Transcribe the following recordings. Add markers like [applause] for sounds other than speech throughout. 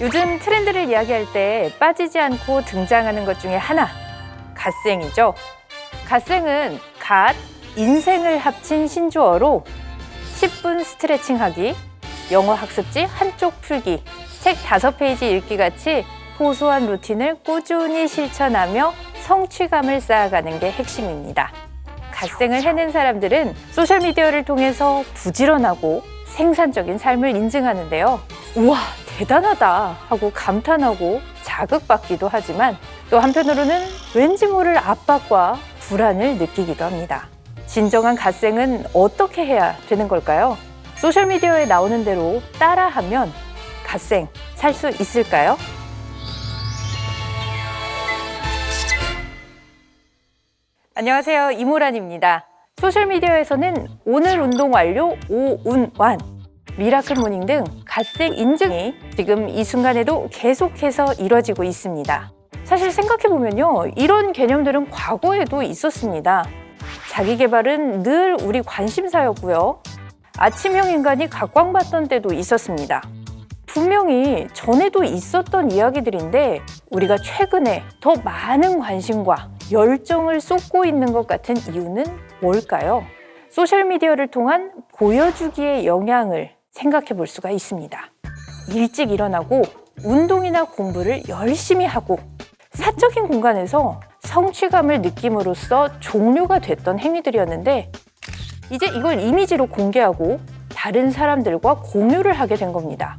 요즘 트렌드를 이야기할 때 빠지지 않고 등장하는 것 중에 하나, 갓생이죠. 갓생은 갓, 인생을 합친 신조어로 10분 스트레칭 하기, 영어 학습지 한쪽 풀기, 책 다섯 페이지 읽기 같이 고소한 루틴을 꾸준히 실천하며 성취감을 쌓아가는 게 핵심입니다. 갓생을 해낸 사람들은 소셜미디어를 통해서 부지런하고 생산적인 삶을 인증하는데요. 우와, 대단하다 하고 감탄하고 자극받기도 하지만 또 한편으로는 왠지 모를 압박과 불안을 느끼기도 합니다. 진정한 갓생은 어떻게 해야 되는 걸까요? 소셜미디어에 나오는 대로 따라하면 갓생 살 수 있을까요? 안녕하세요. 이모란입니다. 소셜미디어에서는 오늘 운동 완료, 오운완, 미라클 모닝 등 갓생 인증이 지금 이 순간에도 계속해서 이뤄지고 있습니다. 사실 생각해보면요. 이런 개념들은 과거에도 있었습니다. 자기 개발은 늘 우리 관심사였고요. 아침형 인간이 각광받던 때도 있었습니다. 분명히 전에도 있었던 이야기들인데 우리가 최근에 더 많은 관심과 열정을 쏟고 있는 것 같은 이유는 뭘까요? 소셜미디어를 통한 보여주기의 영향을 생각해 볼 수가 있습니다. 일찍 일어나고 운동이나 공부를 열심히 하고 사적인 공간에서 성취감을 느낌으로써 종료가 됐던 행위들이었는데 이제 이걸 이미지로 공개하고 다른 사람들과 공유를 하게 된 겁니다.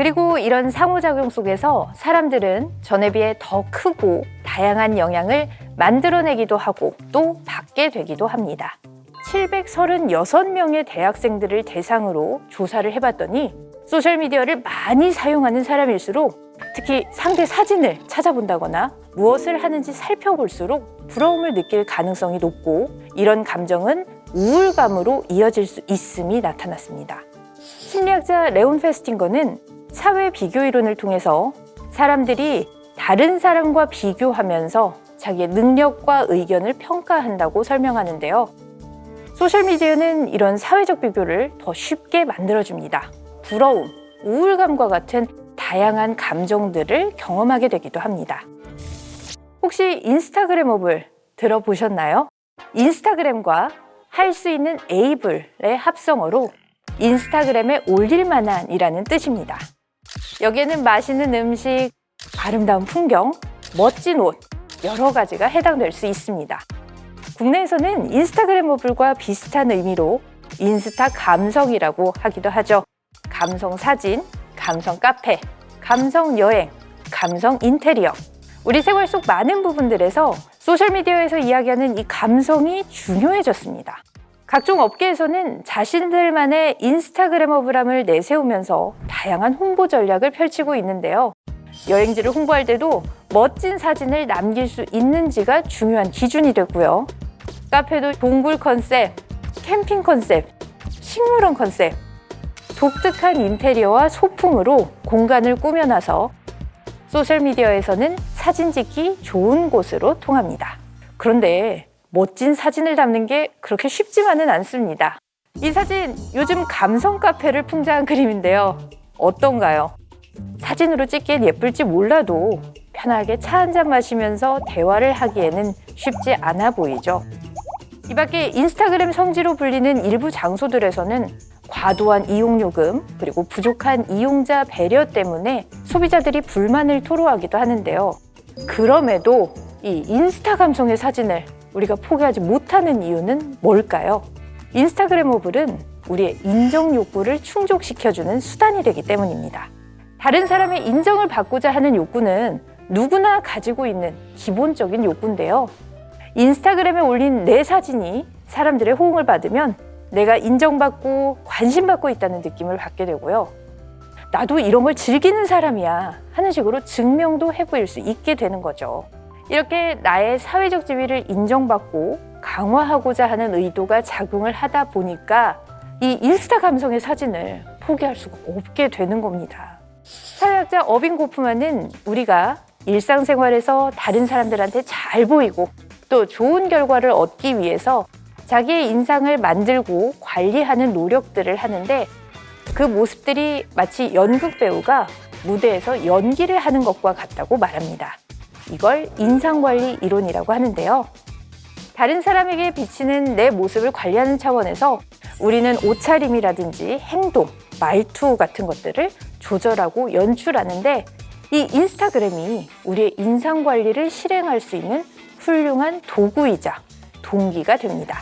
그리고 이런 상호작용 속에서 사람들은 전에 비해 더 크고 다양한 영향을 만들어내기도 하고 또 받게 되기도 합니다. 736명의 대학생들을 대상으로 조사를 해봤더니 소셜미디어를 많이 사용하는 사람일수록 특히 상대 사진을 찾아본다거나 무엇을 하는지 살펴볼수록 부러움을 느낄 가능성이 높고 이런 감정은 우울감으로 이어질 수 있음이 나타났습니다. 심리학자 레온 페스팅거는 사회 비교 이론을 통해서 사람들이 다른 사람과 비교하면서 자기의 능력과 의견을 평가한다고 설명하는데요. 소셜미디어는 이런 사회적 비교를 더 쉽게 만들어줍니다. 부러움, 우울감과 같은 다양한 감정들을 경험하게 되기도 합니다. 혹시 인스타그램 업을 들어보셨나요? 인스타그램과 할 수 있는 에이블의 합성어로 인스타그램에 올릴 만한이라는 뜻입니다. 여기에는 맛있는 음식, 아름다운 풍경, 멋진 옷, 여러 가지가 해당될 수 있습니다. 국내에서는 인스타그램 어플과 비슷한 의미로 인스타 감성이라고 하기도 하죠. 감성 사진, 감성 카페, 감성 여행, 감성 인테리어. 우리 생활 속 많은 부분들에서 소셜미디어에서 이야기하는 이 감성이 중요해졌습니다. 각종 업계에서는 자신들만의 인스타그램 어브람을 내세우면서 다양한 홍보 전략을 펼치고 있는데요. 여행지를 홍보할 때도 멋진 사진을 남길 수 있는지가 중요한 기준이 되고요. 카페도 동굴 컨셉, 캠핑 컨셉, 식물원 컨셉, 독특한 인테리어와 소품으로 공간을 꾸며놔서 소셜미디어에서는 사진 찍기 좋은 곳으로 통합니다. 그런데 멋진 사진을 담는 게 그렇게 쉽지만은 않습니다. 이 사진 요즘 감성 카페를 풍자한 그림인데요. 어떤가요? 사진으로 찍기엔 예쁠지 몰라도 편하게 차 한 잔 마시면서 대화를 하기에는 쉽지 않아 보이죠. 이 밖에 인스타그램 성지로 불리는 일부 장소들에서는 과도한 이용 요금 그리고 부족한 이용자 배려 때문에 소비자들이 불만을 토로하기도 하는데요. 그럼에도 이 인스타 감성의 사진을 우리가 포기하지 못하는 이유는 뭘까요? 인스타그램 어플은 우리의 인정 욕구를 충족시켜주는 수단이 되기 때문입니다. 다른 사람의 인정을 받고자 하는 욕구는 누구나 가지고 있는 기본적인 욕구인데요. 인스타그램에 올린 내 사진이 사람들의 호응을 받으면 내가 인정받고 관심받고 있다는 느낌을 받게 되고요. 나도 이런 걸 즐기는 사람이야 하는 식으로 증명도 해보일 수 있게 되는 거죠. 이렇게 나의 사회적 지위를 인정받고 강화하고자 하는 의도가 작용을 하다 보니까 이 인스타 감성의 사진을 포기할 수가 없게 되는 겁니다. 사회학자 어빈 고프만은 우리가 일상생활에서 다른 사람들한테 잘 보이고 또 좋은 결과를 얻기 위해서 자기의 인상을 만들고 관리하는 노력들을 하는데 그 모습들이 마치 연극 배우가 무대에서 연기를 하는 것과 같다고 말합니다. 이걸 인상관리 이론이라고 하는데요. 다른 사람에게 비치는 내 모습을 관리하는 차원에서 우리는 옷차림이라든지 행동, 말투 같은 것들을 조절하고 연출하는데 이 인스타그램이 우리의 인상 관리를 실행할 수 있는 훌륭한 도구이자 동기가 됩니다.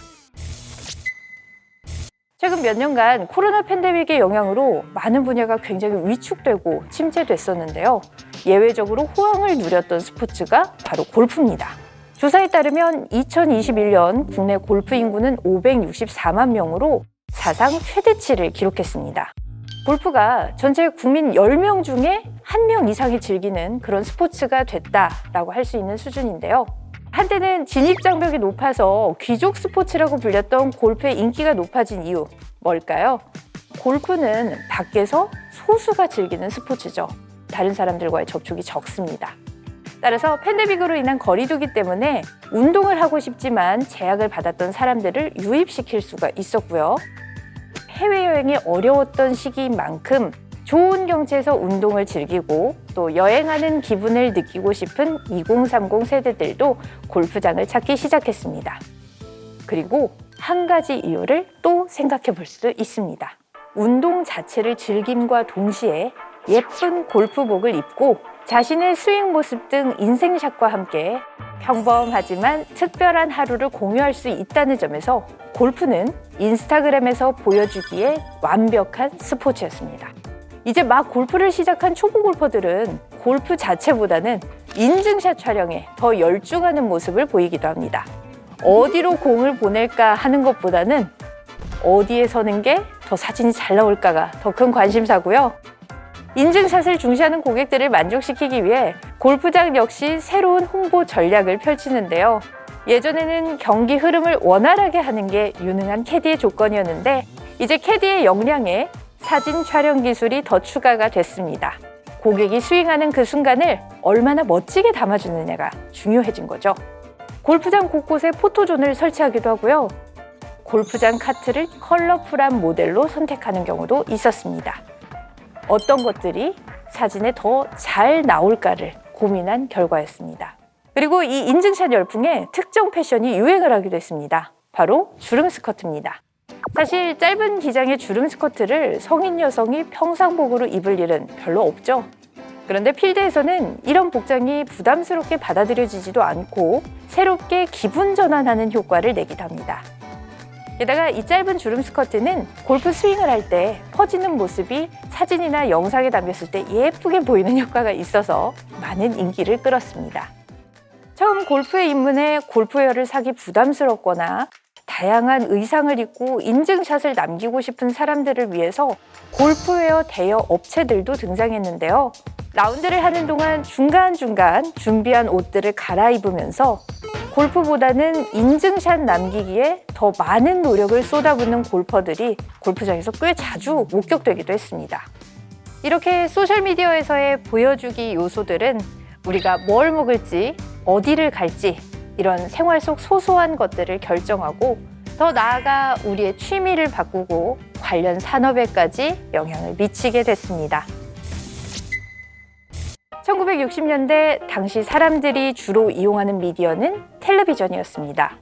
최근 몇 년간 코로나 팬데믹의 영향으로 많은 분야가 굉장히 위축되고 침체됐었는데요. 예외적으로 호황을 누렸던 스포츠가 바로 골프입니다. 조사에 따르면 2021년 국내 골프 인구는 564만 명으로 사상 최대치를 기록했습니다. 골프가 전체 국민 10명 중에 1명 이상이 즐기는 그런 스포츠가 됐다라고 할 수 있는 수준인데요. 한때는 진입 장벽이 높아서 귀족 스포츠라고 불렸던 골프의 인기가 높아진 이유 뭘까요? 골프는 밖에서 소수가 즐기는 스포츠죠. 다른 사람들과의 접촉이 적습니다. 따라서 팬데믹으로 인한 거리두기 때문에 운동을 하고 싶지만 제약을 받았던 사람들을 유입시킬 수가 있었고요. 해외여행이 어려웠던 시기인 만큼 좋은 경치에서 운동을 즐기고 또 여행하는 기분을 느끼고 싶은 2030 세대들도 골프장을 찾기 시작했습니다. 그리고 한 가지 이유를 또 생각해 볼 수도 있습니다. 운동 자체를 즐김과 동시에 예쁜 골프복을 입고 자신의 스윙 모습 등 인생샷과 함께 평범하지만 특별한 하루를 공유할 수 있다는 점에서 골프는 인스타그램에서 보여주기에 완벽한 스포츠였습니다. 이제 막 골프를 시작한 초보 골퍼들은 골프 자체보다는 인증샷 촬영에 더 열중하는 모습을 보이기도 합니다. 어디로 공을 보낼까 하는 것보다는 어디에 서는 게 더 사진이 잘 나올까가 더 큰 관심사고요. 인증샷을 중시하는 고객들을 만족시키기 위해 골프장 역시 새로운 홍보 전략을 펼치는데요. 예전에는 경기 흐름을 원활하게 하는 게 유능한 캐디의 조건이었는데 이제 캐디의 역량에 사진 촬영 기술이 더 추가가 됐습니다. 고객이 스윙하는 그 순간을 얼마나 멋지게 담아주느냐가 중요해진 거죠. 골프장 곳곳에 포토존을 설치하기도 하고요. 골프장 카트를 컬러풀한 모델로 선택하는 경우도 있었습니다. 어떤 것들이 사진에 더 잘 나올까를 고민한 결과였습니다. 그리고 이 인증샷 열풍에 특정 패션이 유행을 하기도 했습니다. 바로 주름 스커트입니다. 사실 짧은 기장의 주름 스커트를 성인 여성이 평상복으로 입을 일은 별로 없죠. 그런데 필드에서는 이런 복장이 부담스럽게 받아들여지지도 않고 새롭게 기분 전환하는 효과를 내기도 합니다. 게다가 이 짧은 주름 스커트는 골프 스윙을 할 때 퍼지는 모습이 사진이나 영상에 담겼을 때 예쁘게 보이는 [laughs] 효과가 있어서 많은 인기를 끌었습니다. 처음 골프에 입문해 골프웨어를 사기 부담스럽거나 다양한 의상을 입고 인증샷을 남기고 싶은 사람들을 위해서 골프웨어 대여 업체들도 등장했는데요. 라운드를 하는 동안 중간중간 준비한 옷들을 갈아입으면서 골프보다는 인증샷 남기기에 더 많은 노력을 쏟아붓는 골퍼들이 골프장에서 꽤 자주 목격되기도 했습니다. 이렇게 소셜미디어에서의 보여주기 요소들은 우리가 뭘 먹을지, 어디를 갈지, 이런 생활 속 소소한 것들을 결정하고 더 나아가 우리의 취미를 바꾸고 관련 산업에까지 영향을 미치게 됐습니다. 1960년대 당시 사람들이 주로 이용하는 미디어는 텔레비전이었습니다.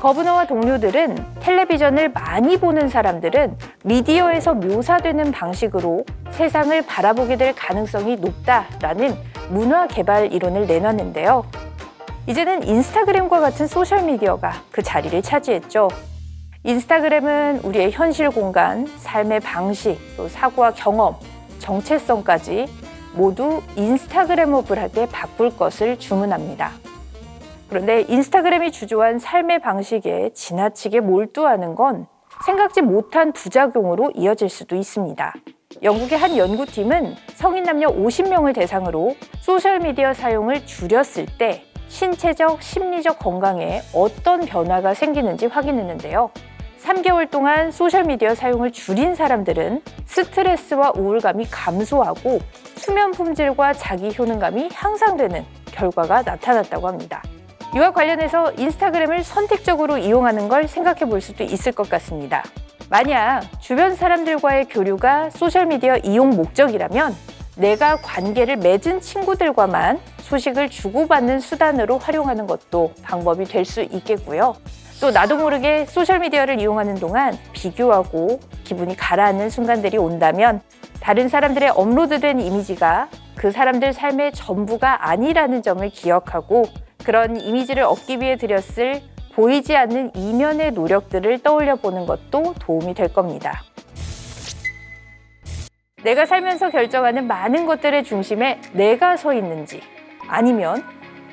거브너와 동료들은 텔레비전을 많이 보는 사람들은 미디어에서 묘사되는 방식으로 세상을 바라보게 될 가능성이 높다라는 문화 개발 이론을 내놨는데요. 이제는 인스타그램과 같은 소셜미디어가 그 자리를 차지했죠. 인스타그램은 우리의 현실 공간, 삶의 방식, 또 사고와 경험, 정체성까지 모두 인스타그램업을하게 바꿀 것을 주문합니다. 그런데 인스타그램이 주조한 삶의 방식에 지나치게 몰두하는 건 생각지 못한 부작용으로 이어질 수도 있습니다. 영국의 한 연구팀은 성인 남녀 50명을 대상으로 소셜미디어 사용을 줄였을 때 신체적, 심리적 건강에 어떤 변화가 생기는지 확인했는데요. 3개월 동안 소셜미디어 사용을 줄인 사람들은 스트레스와 우울감이 감소하고 수면 품질과 자기 효능감이 향상되는 결과가 나타났다고 합니다. 이와 관련해서 인스타그램을 선택적으로 이용하는 걸 생각해 볼 수도 있을 것 같습니다. 만약 주변 사람들과의 교류가 소셜미디어 이용 목적이라면 내가 관계를 맺은 친구들과만 소식을 주고받는 수단으로 활용하는 것도 방법이 될 수 있겠고요. 또 나도 모르게 소셜미디어를 이용하는 동안 비교하고 기분이 가라앉는 순간들이 온다면 다른 사람들의 업로드된 이미지가 그 사람들 삶의 전부가 아니라는 점을 기억하고 그런 이미지를 얻기 위해 들였을 보이지 않는 이면의 노력들을 떠올려 보는 것도 도움이 될 겁니다. 내가 살면서 결정하는 많은 것들의 중심에 내가 서 있는지 아니면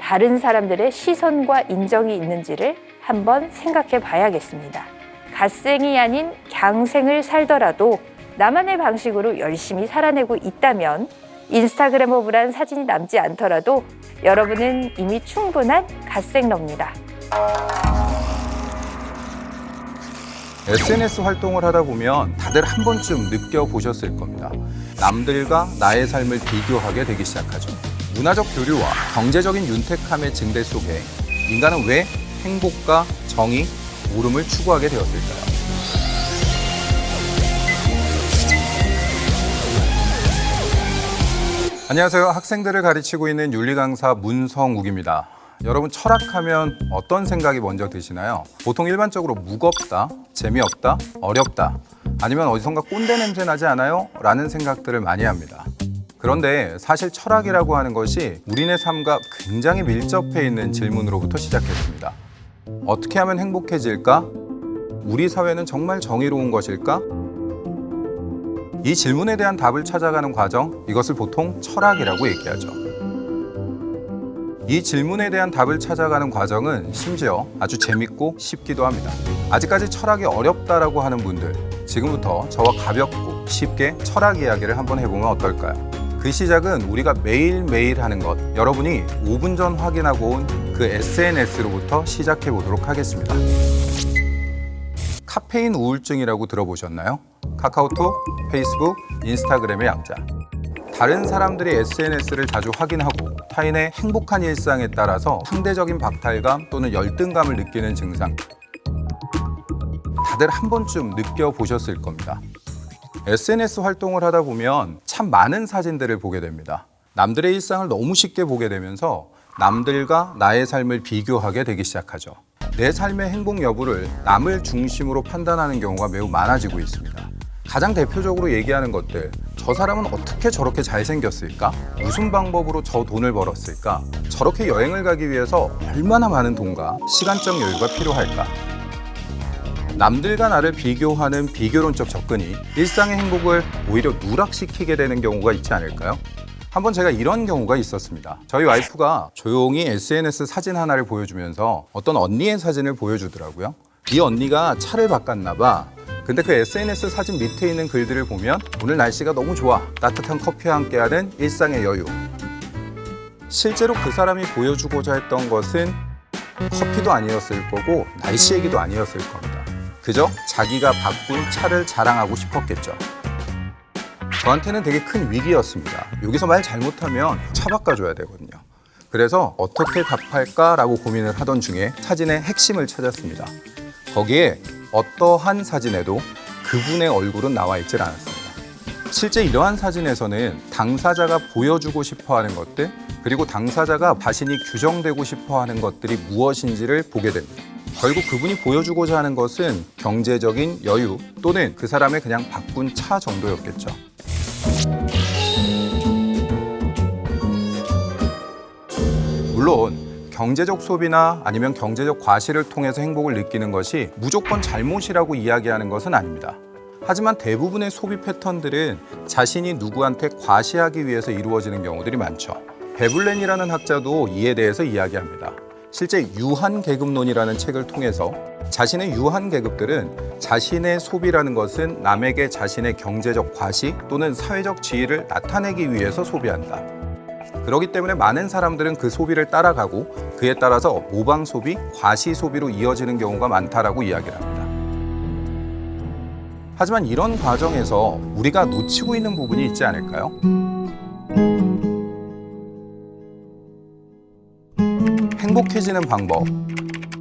다른 사람들의 시선과 인정이 있는지를 한번 생각해 봐야겠습니다. 갓생이 아닌 갱생을 살더라도 나만의 방식으로 열심히 살아내고 있다면 인스타그래머블한 사진이 남지 않더라도 여러분은 이미 충분한 갓생러입니다. SNS 활동을 하다 보면 다들 한 번쯤 느껴보셨을 겁니다. 남들과 나의 삶을 비교하게 되기 시작하죠. 문화적 교류와 경제적인 윤택함의 증대 속에 인간은 왜 행복과 정의, 오름을 추구하게 되었을까요? 안녕하세요. 학생들을 가르치고 있는 윤리 강사 문성욱입니다. 여러분 철학하면 어떤 생각이 먼저 드시나요? 보통 일반적으로 무겁다, 재미없다, 어렵다, 아니면 어디선가 꼰대 냄새 나지 않아요? 라는 생각들을 많이 합니다. 그런데 사실 철학이라고 하는 것이 우리네 삶과 굉장히 밀접해 있는 질문으로부터 시작했습니다. 어떻게 하면 행복해질까? 우리 사회는 정말 정의로운 것일까? 이 질문에 대한 답을 찾아가는 과정, 이것을 보통 철학이라고 얘기하죠. 이 질문에 대한 답을 찾아가는 과정은 심지어 아주 재밌고 쉽기도 합니다. 아직까지 철학이 어렵다라고 하는 분들, 지금부터 저와 가볍고 쉽게 철학 이야기를 한번 해보면 어떨까요? 그 시작은 우리가 매일매일 하는 것, 여러분이 5분 전 확인하고 온 그 SNS로부터 시작해 보도록 하겠습니다. 카페인 우울증이라고 들어보셨나요? 카카오톡, 페이스북, 인스타그램의 약자. 다른 사람들이 SNS를 자주 확인하고 타인의 행복한 일상에 따라서 상대적인 박탈감 또는 열등감을 느끼는 증상. 다들 한 번쯤 느껴보셨을 겁니다. SNS 활동을 하다 보면 참 많은 사진들을 보게 됩니다. 남들의 일상을 너무 쉽게 보게 되면서 남들과 나의 삶을 비교하게 되기 시작하죠. 내 삶의 행복 여부를 남을 중심으로 판단하는 경우가 매우 많아지고 있습니다. 가장 대표적으로 얘기하는 것들, 저 사람은 어떻게 저렇게 잘생겼을까? 무슨 방법으로 저 돈을 벌었을까? 저렇게 여행을 가기 위해서 얼마나 많은 돈과 시간적 여유가 필요할까? 남들과 나를 비교하는 비교론적 접근이 일상의 행복을 오히려 누락시키게 되는 경우가 있지 않을까요? 한번 제가 이런 경우가 있었습니다. 저희 와이프가 조용히 SNS 사진 하나를 보여주면서 어떤 언니의 사진을 보여주더라고요. 이 언니가 차를 바꿨나 봐. 근데 그 SNS 사진 밑에 있는 글들을 보면 오늘 날씨가 너무 좋아. 따뜻한 커피와 함께하는 일상의 여유. 실제로 그 사람이 보여주고자 했던 것은 커피도 아니었을 거고 날씨 얘기도 아니었을 겁니다. 그저 자기가 바꾼 차를 자랑하고 싶었겠죠. 저한테는 되게 큰 위기였습니다. 여기서 말 잘못하면 차 바꿔줘야 되거든요. 그래서 어떻게 답할까라고 고민을 하던 중에 사진의 핵심을 찾았습니다. 거기에 어떠한 사진에도 그분의 얼굴은 나와 있질 않았습니다. 실제 이러한 사진에서는 당사자가 보여주고 싶어 하는 것들, 그리고 당사자가 자신이 규정되고 싶어 하는 것들이 무엇인지를 보게 됩니다. 결국 그분이 보여주고자 하는 것은 경제적인 여유 또는 그 사람의 그냥 바꾼 차 정도였겠죠. 물론 경제적 소비나 아니면 경제적 과시를 통해서 행복을 느끼는 것이 무조건 잘못이라고 이야기하는 것은 아닙니다. 하지만 대부분의 소비 패턴들은 자신이 누구한테 과시하기 위해서 이루어지는 경우들이 많죠. 베블렌이라는 학자도 이에 대해서 이야기합니다. 실제 유한 계급론이라는 책을 통해서 자신의 유한 계급들은 자신의 소비라는 것은 남에게 자신의 경제적 과시 또는 사회적 지위를 나타내기 위해서 소비한다. 그렇기 때문에 많은 사람들은 그 소비를 따라가고 그에 따라서 모방 소비, 과시 소비로 이어지는 경우가 많다라고 이야기를 합니다. 하지만 이런 과정에서 우리가 놓치고 있는 부분이 있지 않을까요? 행복해지는 방법.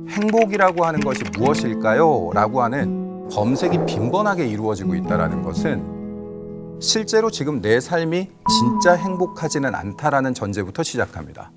행복이라고 하는 것이 무엇일까요? 라고 하는 검색이 빈번하게 이루어지고 있다는 것은 실제로 지금 내 삶이 진짜 행복하지는 않다라는 전제부터 시작합니다.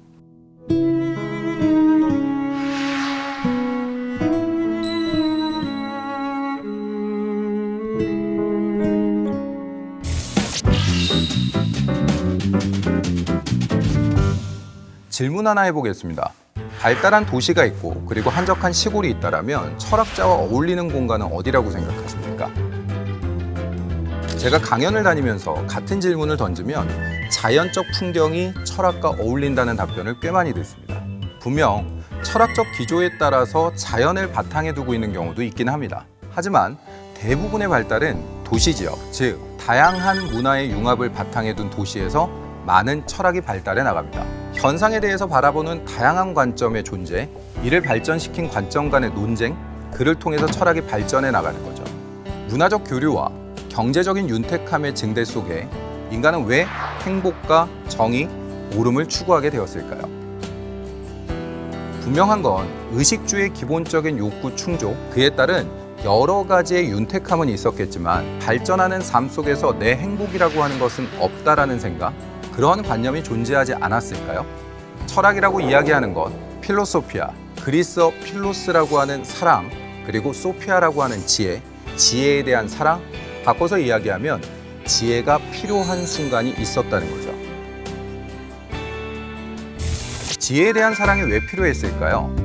질문 하나 해보겠습니다. 발달한 도시가 있고 그리고 한적한 시골이 있다라면 철학자와 어울리는 공간은 어디라고 생각하십니까? 제가 강연을 다니면서 같은 질문을 던지면 자연적 풍경이 철학과 어울린다는 답변을 꽤 많이 듣습니다. 분명 철학적 기조에 따라서 자연을 바탕에 두고 있는 경우도 있긴 합니다. 하지만 대부분의 발달은 도시 지역, 즉 다양한 문화의 융합을 바탕에 둔 도시에서 많은 철학이 발달해 나갑니다. 현상에 대해서 바라보는 다양한 관점의 존재, 이를 발전시킨 관점 간의 논쟁, 그를 통해서 철학이 발전해 나가는 거죠. 문화적 교류와 경제적인 윤택함의 증대 속에 인간은 왜 행복과 정의, 오름을 추구하게 되었을까요? 분명한 건 의식주의 기본적인 욕구 충족, 그에 따른 여러 가지의 윤택함은 있었겠지만 발전하는 삶 속에서 내 행복이라고 하는 것은 없다라는 생각, 그러한 관념이 존재하지 않았을까요? 철학이라고 이야기하는 것, 필로소피아, 그리스어 필로스라고 하는 사랑, 그리고 소피아라고 하는 지혜, 지혜에 대한 사랑, 바꿔서 이야기하면 지혜가 필요한 순간이 있었다는 거죠. 지혜에 대한 사랑이 왜 필요했을까요?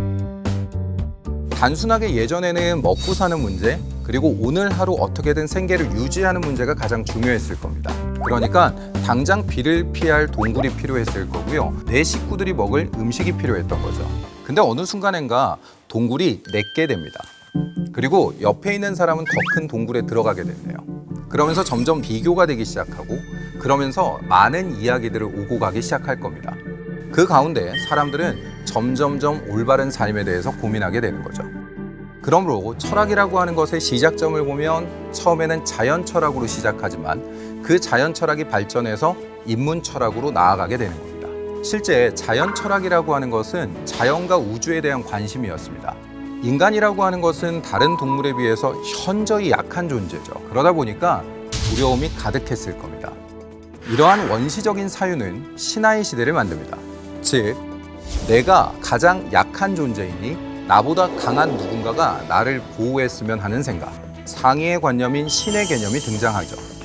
단순하게 예전에는 먹고 사는 문제, 그리고 오늘 하루 어떻게든 생계를 유지하는 문제가 가장 중요했을 겁니다. 그러니까 당장 비를 피할 동굴이 필요했을 거고요. 내 식구들이 먹을 음식이 필요했던 거죠. 근데 어느 순간엔가 동굴이 내게 됩니다. 그리고 옆에 있는 사람은 더 큰 동굴에 들어가게 됐네요. 그러면서 점점 비교가 되기 시작하고 그러면서 많은 이야기들을 오고 가기 시작할 겁니다. 그 가운데 사람들은 점점점 올바른 삶에 대해서 고민하게 되는 거죠. 그러므로 철학이라고 하는 것의 시작점을 보면 처음에는 자연 철학으로 시작하지만 그 자연 철학이 발전해서 인문 철학으로 나아가게 되는 겁니다. 실제 자연 철학이라고 하는 것은 자연과 우주에 대한 관심이었습니다. 인간이라고 하는 것은 다른 동물에 비해서 현저히 약한 존재죠. 그러다 보니까 두려움이 가득했을 겁니다. 이러한 원시적인 사유는 신화의 시대를 만듭니다. 즉, 내가 가장 약한 존재이니 나보다 강한 누군가가 나를 보호했으면 하는 생각, 상의의 관념인 신의 개념이 등장하죠.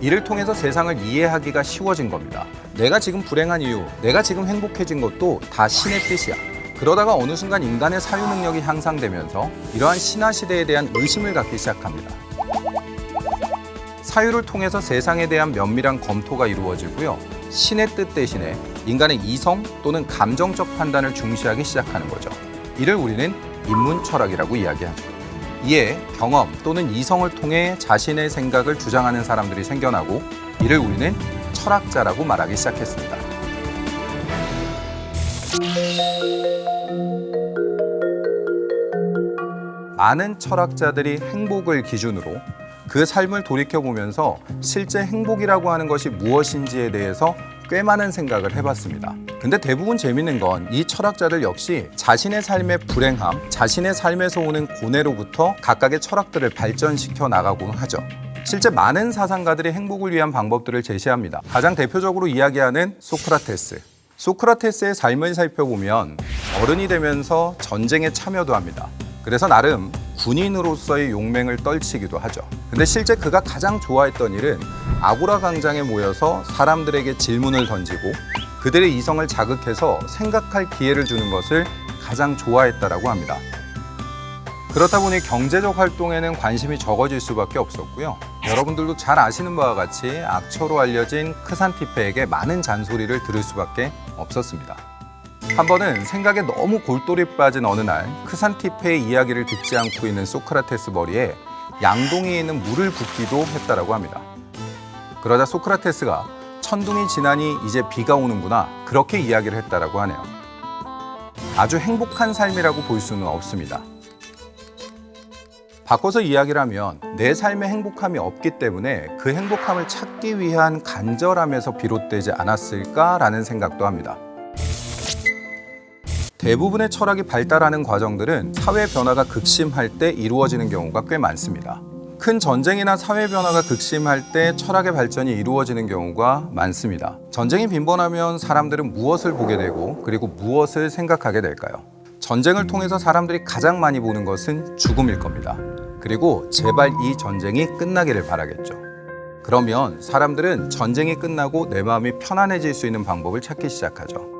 이를 통해서 세상을 이해하기가 쉬워진 겁니다. 내가 지금 불행한 이유, 내가 지금 행복해진 것도 다 신의 뜻이야. 그러다가 어느 순간 인간의 사유 능력이 향상되면서 이러한 신화 시대에 대한 의심을 갖기 시작합니다. 사유를 통해서 세상에 대한 면밀한 검토가 이루어지고요. 신의 뜻 대신에 인간의 이성 또는 감정적 판단을 중시하기 시작하는 거죠. 이를 우리는 인문 철학이라고 이야기하죠. 이에 경험 또는 이성을 통해 자신의 생각을 주장하는 사람들이 생겨나고 이를 우리는 철학자라고 말하기 시작했습니다. 많은 철학자들이 행복을 기준으로 그 삶을 돌이켜보면서 실제 행복이라고 하는 것이 무엇인지에 대해서 꽤 많은 생각을 해봤습니다. 근데 대부분 재밌는 건 이 철학자들 역시 자신의 삶의 불행함, 자신의 삶에서 오는 고뇌로부터 각각의 철학들을 발전시켜 나가곤 하죠. 실제 많은 사상가들이 행복을 위한 방법들을 제시합니다. 가장 대표적으로 이야기하는 소크라테스. 소크라테스의 삶을 살펴보면 어른이 되면서 전쟁에 참여도 합니다. 그래서 나름 군인으로서의 용맹을 떨치기도 하죠. 근데 실제 그가 가장 좋아했던 일은 아고라 광장에 모여서 사람들에게 질문을 던지고 그들의 이성을 자극해서 생각할 기회를 주는 것을 가장 좋아했다라고 합니다. 그렇다 보니 경제적 활동에는 관심이 적어질 수밖에 없었고요. 여러분들도 잘 아시는 바와 같이 악처로 알려진 크산티페에게 많은 잔소리를 들을 수밖에 없었습니다. 한 번은 생각에 너무 골똘히 빠진 어느 날 크산티페의 이야기를 듣지 않고 있는 소크라테스 머리에 양동이에 있는 물을 붓기도 했다라고 합니다. 그러자 소크라테스가 천둥이 지나니 이제 비가 오는구나 그렇게 이야기를 했다라고 하네요. 아주 행복한 삶이라고 볼 수는 없습니다. 바꿔서 이야기를 하면 내 삶에 행복함이 없기 때문에 그 행복함을 찾기 위한 간절함에서 비롯되지 않았을까라는 생각도 합니다. 대부분의 철학이 발달하는 과정들은 사회 변화가 극심할 때 이루어지는 경우가 꽤 많습니다. 큰 전쟁이나 사회 변화가 극심할 때 철학의 발전이 이루어지는 경우가 많습니다. 전쟁이 빈번하면 사람들은 무엇을 보게 되고 그리고 무엇을 생각하게 될까요? 전쟁을 통해서 사람들이 가장 많이 보는 것은 죽음일 겁니다. 그리고 제발 이 전쟁이 끝나기를 바라겠죠. 그러면 사람들은 전쟁이 끝나고 내 마음이 편안해질 수 있는 방법을 찾기 시작하죠.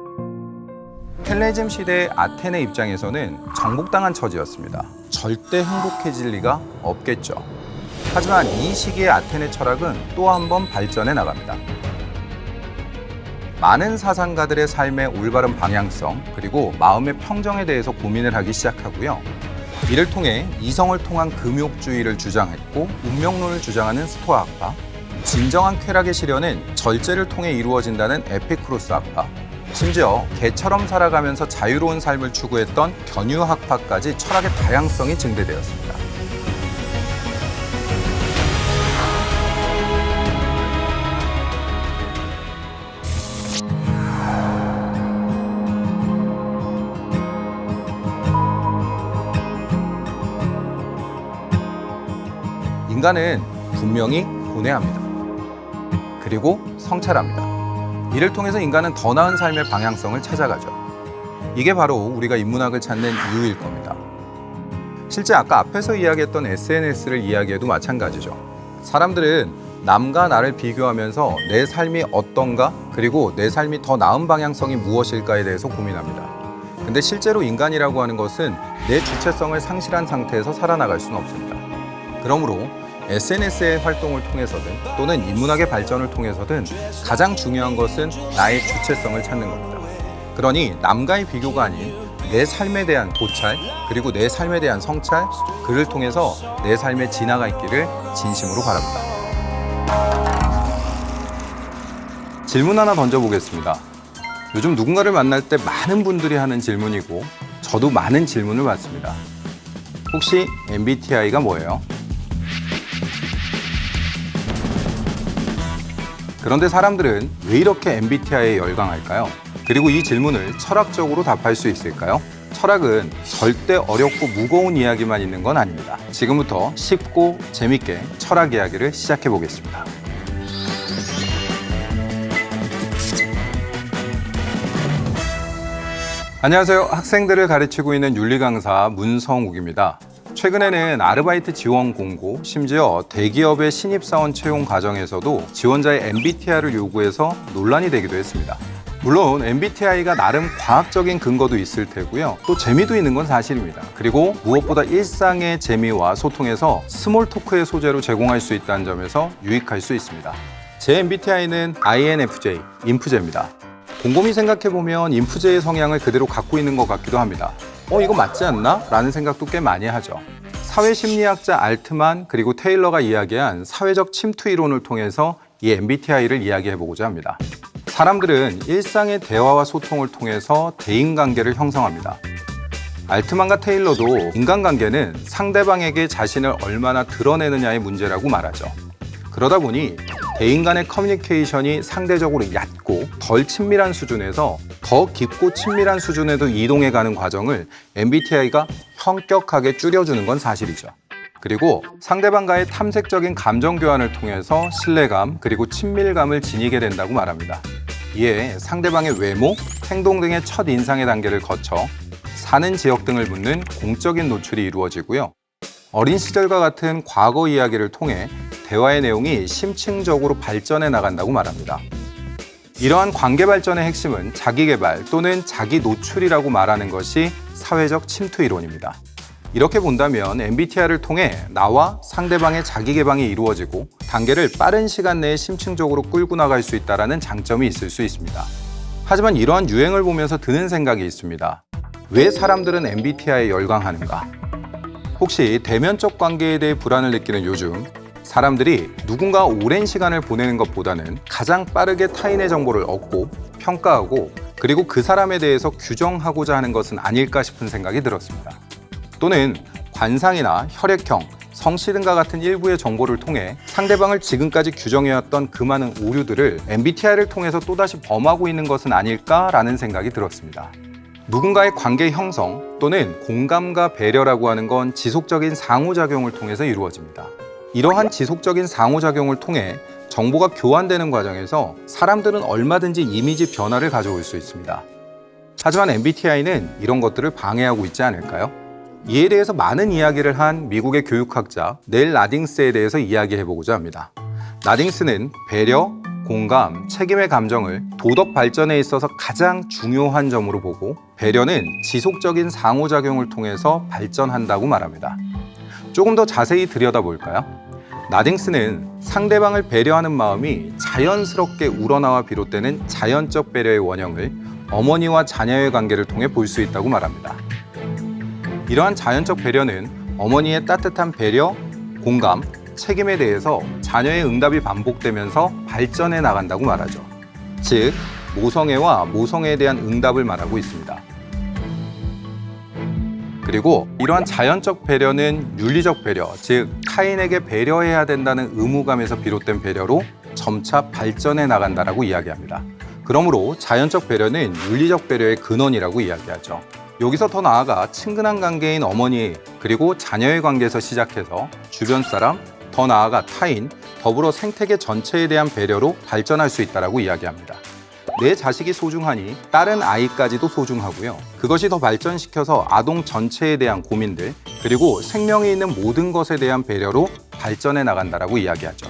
헬레즘 시대의 아테네 입장에서는 정복당한 처지였습니다. 절대 행복해질 리가 없겠죠. 하지만 이 시기의 아테네 철학은 또 한 번 발전해 나갑니다. 많은 사상가들의 삶의 올바른 방향성 그리고 마음의 평정에 대해서 고민을 하기 시작하고요. 이를 통해 이성을 통한 금욕주의를 주장했고 운명론을 주장하는 스토아 학파, 진정한 쾌락의 실현은 절제를 통해 이루어진다는 에피쿠로스 학파, 심지어 개처럼 살아가면서 자유로운 삶을 추구했던 견유 학파까지 철학의 다양성이 증대되었습니다. 인간은 분명히 고뇌합니다. 그리고 성찰합니다. 이를 통해서 인간은 더 나은 삶의 방향성을 찾아가죠. 이게 바로 우리가 인문학을 찾는 이유일 겁니다. 실제 아까 앞에서 이야기했던 SNS를 이야기해도 마찬가지죠. 사람들은 남과 나를 비교하면서 내 삶이 어떤가 그리고 내 삶이 더 나은 방향성이 무엇일까에 대해서 고민합니다. 근데 실제로 인간이라고 하는 것은 내 주체성을 상실한 상태에서 살아나갈 수는 없습니다. 그러므로 SNS의 활동을 통해서든 또는 인문학의 발전을 통해서든 가장 중요한 것은 나의 주체성을 찾는 겁니다. 그러니 남과의 비교가 아닌 내 삶에 대한 고찰 그리고 내 삶에 대한 성찰 그를 통해서 내 삶에 진화가 있기를 진심으로 바랍니다. 질문 하나 던져보겠습니다. 요즘 누군가를 만날 때 많은 분들이 하는 질문이고 저도 많은 질문을 받습니다. 혹시 MBTI가 뭐예요? 그런데 사람들은 왜 이렇게 MBTI에 열광할까요? 그리고 이 질문을 철학적으로 답할 수 있을까요? 철학은 절대 어렵고 무거운 이야기만 있는 건 아닙니다. 지금부터 쉽고 재밌게 철학 이야기를 시작해 보겠습니다. 안녕하세요. 학생들을 가르치고 있는 윤리 강사 문성욱입니다. 최근에는 아르바이트 지원 공고, 심지어 대기업의 신입사원 채용 과정에서도 지원자의 MBTI를 요구해서 논란이 되기도 했습니다. 물론 MBTI가 나름 과학적인 근거도 있을 테고요. 또 재미도 있는 건 사실입니다. 그리고 무엇보다 일상의 재미와 소통에서 스몰 토크의 소재로 제공할 수 있다는 점에서 유익할 수 있습니다. 제 MBTI는 INFJ, 인프제입니다. 곰곰이 생각해보면 인프제의 성향을 그대로 갖고 있는 것 같기도 합니다. 어, 이거 맞지 않나? 라는 생각도 꽤 많이 하죠. 사회심리학자 알트만 그리고 테일러가 이야기한 사회적 침투 이론을 통해서 이 MBTI를 이야기해보고자 합니다. 사람들은 일상의 대화와 소통을 통해서 대인관계를 형성합니다. 알트만과 테일러도 인간관계는 상대방에게 자신을 얼마나 드러내느냐의 문제라고 말하죠. 그러다 보니 대인 간의 커뮤니케이션이 상대적으로 얕고 덜 친밀한 수준에서 더 깊고 친밀한 수준에도 이동해 가는 과정을 MBTI가 현격하게 줄여주는 건 사실이죠. 그리고 상대방과의 탐색적인 감정 교환을 통해서 신뢰감 그리고 친밀감을 지니게 된다고 말합니다. 이에 상대방의 외모, 행동 등의 첫 인상의 단계를 거쳐 사는 지역 등을 묻는 공적인 노출이 이루어지고요. 어린 시절과 같은 과거 이야기를 통해 대화의 내용이 심층적으로 발전해 나간다고 말합니다. 이러한 관계 발전의 핵심은 자기 개발 또는 자기 노출이라고 말하는 것이 사회적 침투 이론입니다. 이렇게 본다면 MBTI를 통해 나와 상대방의 자기 개방이 이루어지고 단계를 빠른 시간 내에 심층적으로 끌고 나갈 수 있다는 장점이 있을 수 있습니다. 하지만 이러한 유행을 보면서 드는 생각이 있습니다. 왜 사람들은 MBTI에 열광하는가? 혹시 대면적 관계에 대해 불안을 느끼는 요즘 사람들이 누군가 오랜 시간을 보내는 것보다는 가장 빠르게 타인의 정보를 얻고 평가하고 그리고 그 사람에 대해서 규정하고자 하는 것은 아닐까 싶은 생각이 들었습니다. 또는 관상이나 혈액형, 성씨 등과 같은 일부의 정보를 통해 상대방을 지금까지 규정해왔던 그 많은 오류들을 MBTI를 통해서 또다시 범하고 있는 것은 아닐까라는 생각이 들었습니다. 누군가의 관계 형성 또는 공감과 배려라고 하는 건 지속적인 상호작용을 통해서 이루어집니다. 이러한 지속적인 상호작용을 통해 정보가 교환되는 과정에서 사람들은 얼마든지 이미지 변화를 가져올 수 있습니다. 하지만 MBTI는 이런 것들을 방해하고 있지 않을까요? 이에 대해서 많은 이야기를 한 미국의 교육학자 넬 라딩스에 대해서 이야기해보고자 합니다. 라딩스는 배려, 공감, 책임의 감정을 도덕 발전에 있어서 가장 중요한 점으로 보고 배려는 지속적인 상호작용을 통해서 발전한다고 말합니다. 조금 더 자세히 들여다볼까요? 나딩스는 상대방을 배려하는 마음이 자연스럽게 우러나와 비롯되는 자연적 배려의 원형을 어머니와 자녀의 관계를 통해 볼 수 있다고 말합니다. 이러한 자연적 배려는 어머니의 따뜻한 배려, 공감, 책임에 대해서 자녀의 응답이 반복되면서 발전해 나간다고 말하죠. 즉, 모성애와 모성애에 대한 응답을 말하고 있습니다. 그리고 이러한 자연적 배려는 윤리적 배려, 즉 타인에게 배려해야 된다는 의무감에서 비롯된 배려로 점차 발전해 나간다라고 이야기합니다. 그러므로 자연적 배려는 윤리적 배려의 근원이라고 이야기하죠. 여기서 더 나아가 친근한 관계인 어머니 그리고 자녀의 관계에서 시작해서 주변 사람, 더 나아가 타인, 더불어 생태계 전체에 대한 배려로 발전할 수 있다라고 이야기합니다. 내 자식이 소중하니 다른 아이까지도 소중하고요. 그것이 더 발전시켜서 아동 전체에 대한 고민들 그리고 생명이 있는 모든 것에 대한 배려로 발전해 나간다라고 이야기하죠.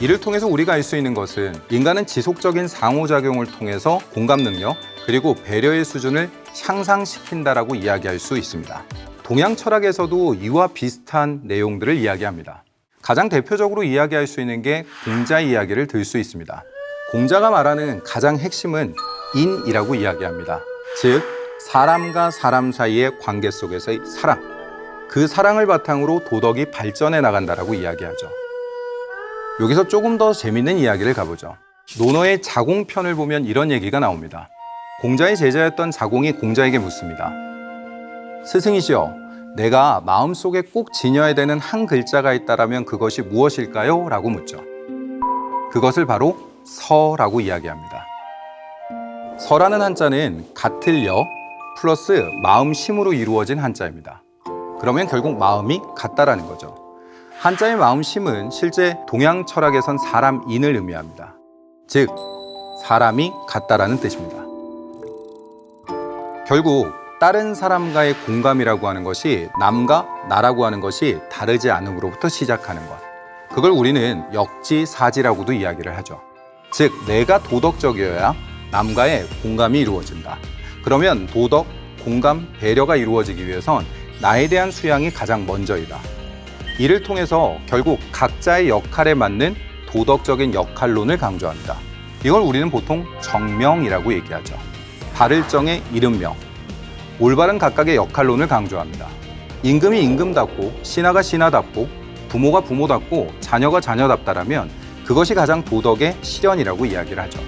이를 통해서 우리가 알 수 있는 것은 인간은 지속적인 상호작용을 통해서 공감 능력 그리고 배려의 수준을 향상시킨다라고 이야기할 수 있습니다. 동양 철학에서도 이와 비슷한 내용들을 이야기합니다. 가장 대표적으로 이야기할 수 있는 게 공자 이야기를 들 수 있습니다. 공자가 말하는 가장 핵심은 인이라고 이야기합니다. 즉, 사람과 사람 사이의 관계 속에서의 사랑. 그 사랑을 바탕으로 도덕이 발전해 나간다라고 이야기하죠. 여기서 조금 더 재밌는 이야기를 가보죠. 논어의 자공편을 보면 이런 얘기가 나옵니다. 공자의 제자였던 자공이 공자에게 묻습니다. 스승이시여, 내가 마음속에 꼭 지녀야 되는 한 글자가 있다라면 그것이 무엇일까요? 라고 묻죠. 그것을 바로 서라고 이야기합니다. 서라는 한자는 같을 여 플러스 마음 심으로 이루어진 한자입니다. 그러면 결국 마음이 같다라는 거죠. 한자의 마음 심은 실제 동양 철학에선 사람 인을 의미합니다. 즉, 사람이 같다라는 뜻입니다. 결국 다른 사람과의 공감이라고 하는 것이 남과 나라고 하는 것이 다르지 않음으로부터 시작하는 것. 그걸 우리는 역지사지라고도 이야기를 하죠. 즉, 내가 도덕적이어야 남과의 공감이 이루어진다. 그러면 도덕, 공감, 배려가 이루어지기 위해선 나에 대한 수양이 가장 먼저이다. 이를 통해서 결국 각자의 역할에 맞는 도덕적인 역할론을 강조합니다. 이걸 우리는 보통 정명이라고 얘기하죠. 발을정의 이름명. 올바른 각각의 역할론을 강조합니다. 임금이 임금답고 신하가 신하답고 부모가 부모답고 자녀가 자녀답다라면 그것이 가장 도덕의 실현이라고 이야기를 하죠.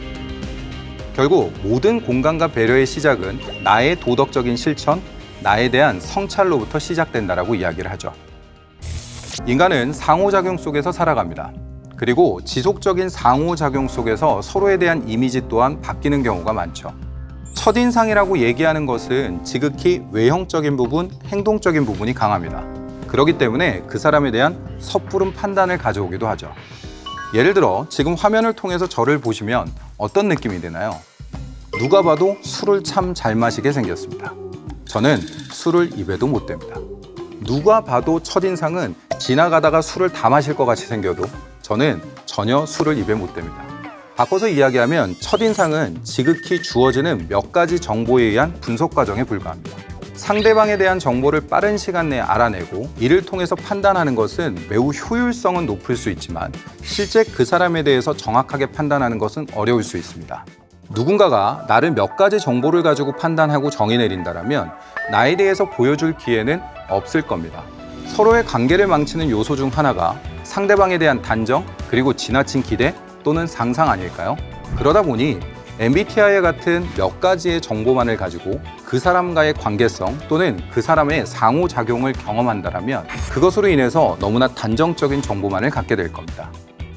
결국 모든 공감과 배려의 시작은 나의 도덕적인 실천, 나에 대한 성찰로부터 시작된다라고 이야기를 하죠. 인간은 상호작용 속에서 살아갑니다. 그리고 지속적인 상호작용 속에서 서로에 대한 이미지 또한 바뀌는 경우가 많죠. 첫인상이라고 얘기하는 것은 지극히 외형적인 부분, 행동적인 부분이 강합니다. 그렇기 때문에 그 사람에 대한 섣부른 판단을 가져오기도 하죠. 예를 들어 지금 화면을 통해서 저를 보시면 어떤 느낌이 드나요? 누가 봐도 술을 참 잘 마시게 생겼습니다. 저는 술을 입에도 못 댑니다. 누가 봐도 첫인상은 지나가다가 술을 다 마실 것 같이 생겨도 저는 전혀 술을 입에 못 댑니다. 바꿔서 이야기하면 첫인상은 지극히 주어지는 몇 가지 정보에 의한 분석 과정에 불과합니다. 상대방에 대한 정보를 빠른 시간 내에 알아내고 이를 통해서 판단하는 것은 매우 효율성은 높을 수 있지만 실제 그 사람에 대해서 정확하게 판단하는 것은 어려울 수 있습니다. 누군가가 나를 몇 가지 정보를 가지고 판단하고 정의 내린다라면 나에 대해서 보여줄 기회는 없을 겁니다. 서로의 관계를 망치는 요소 중 하나가 상대방에 대한 단정 그리고 지나친 기대 또는 상상 아닐까요? 그러다 보니 MBTI 같은 몇 가지의 정보만을 가지고 그 사람과의 관계성 또는 그 사람의 상호작용을 경험한다면 그것으로 인해서 너무나 단정적인 정보만을 갖게 될 겁니다.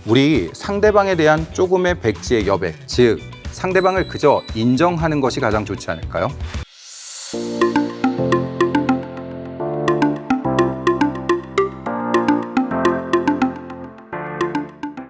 우리 상대방에 대한 조금의 백지의 여백, 즉 상대방을 그저 인정하는 것이 가장 좋지 않을까요?